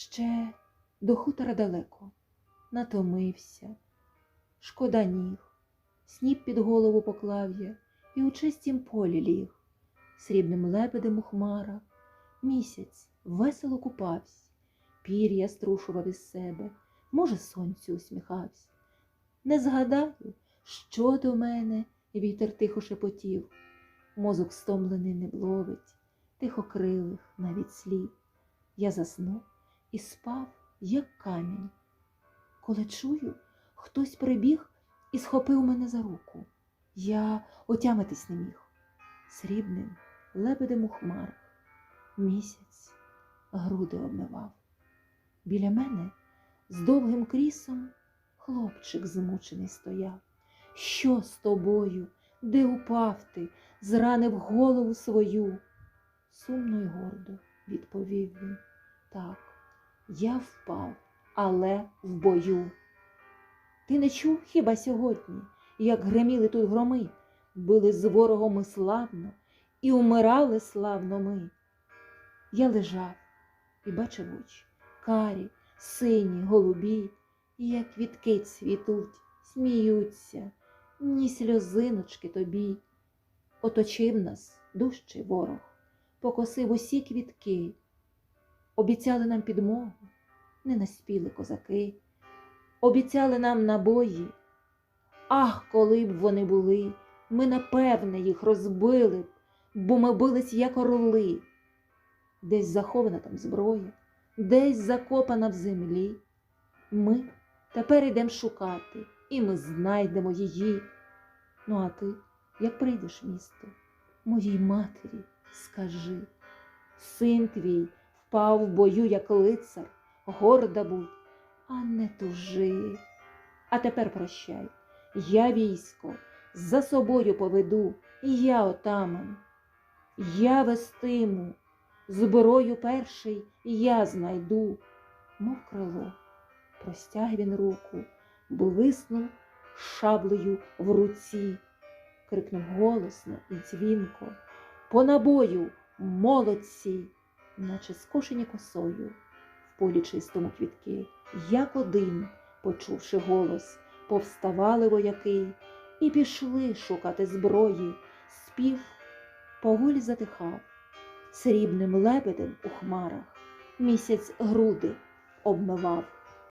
Ще до хутора далеко, натомився, шкода ніг, сніп під голову поклав я і у чистім полі ліг, срібним лебедем у хмарах, місяць весело купався, пір'я струшував із себе, може, сонцю усміхався. Не згадаю, що до мене вітер тихо шепотів, мозок стомлений не бловить, тихо крилих навіть слів. Я заснув і спав, як камінь. Коли чую, хтось прибіг і схопив мене за руку. Я отямитись не міг. Срібним лебедем у хмарах місяць груди обмивав. Біля мене з довгим крісом хлопчик змучений стояв. Що з тобою? Де упав ти? Зранив голову свою. Сумно й гордо відповів він. Так, я впав, але в бою. Ти не чув хіба сьогодні, як греміли тут громи, били з ворогом ми славно і умирали славно ми. Я лежав і бачив очі, карі, сині, голубі, і як квітки цвітуть, сміються, ні сльозиночки тобі. Оточив нас дужчий ворог, покосив усі квітки, обіцяли нам підмогу, не наспіли козаки, обіцяли нам набої. Ах, коли б вони були, ми напевне їх розбили б, бо ми бились як орли. Десь захована там зброя, десь закопана в землі. Ми тепер йдемо шукати, і ми знайдемо її. Ну, а ти, як прийдеш в місто, моїй матері скажи, син твій впав в бою, як лицар, горда будь, а не тужи. А тепер прощай, я військо за собою поведу, і я отаман. Я вестиму, зброю перший я знайду, мов крило. Простяг він руку, блиснув шаблею в руці, крикнув голосно і дзвінко, по набою, молодці, наче скошені косою, в полі чистому квітки, як один, почувши голос, повставали вояки і пішли шукати зброї, спів поволі затихав, срібним лебедем у хмарах місяць груди обмивав.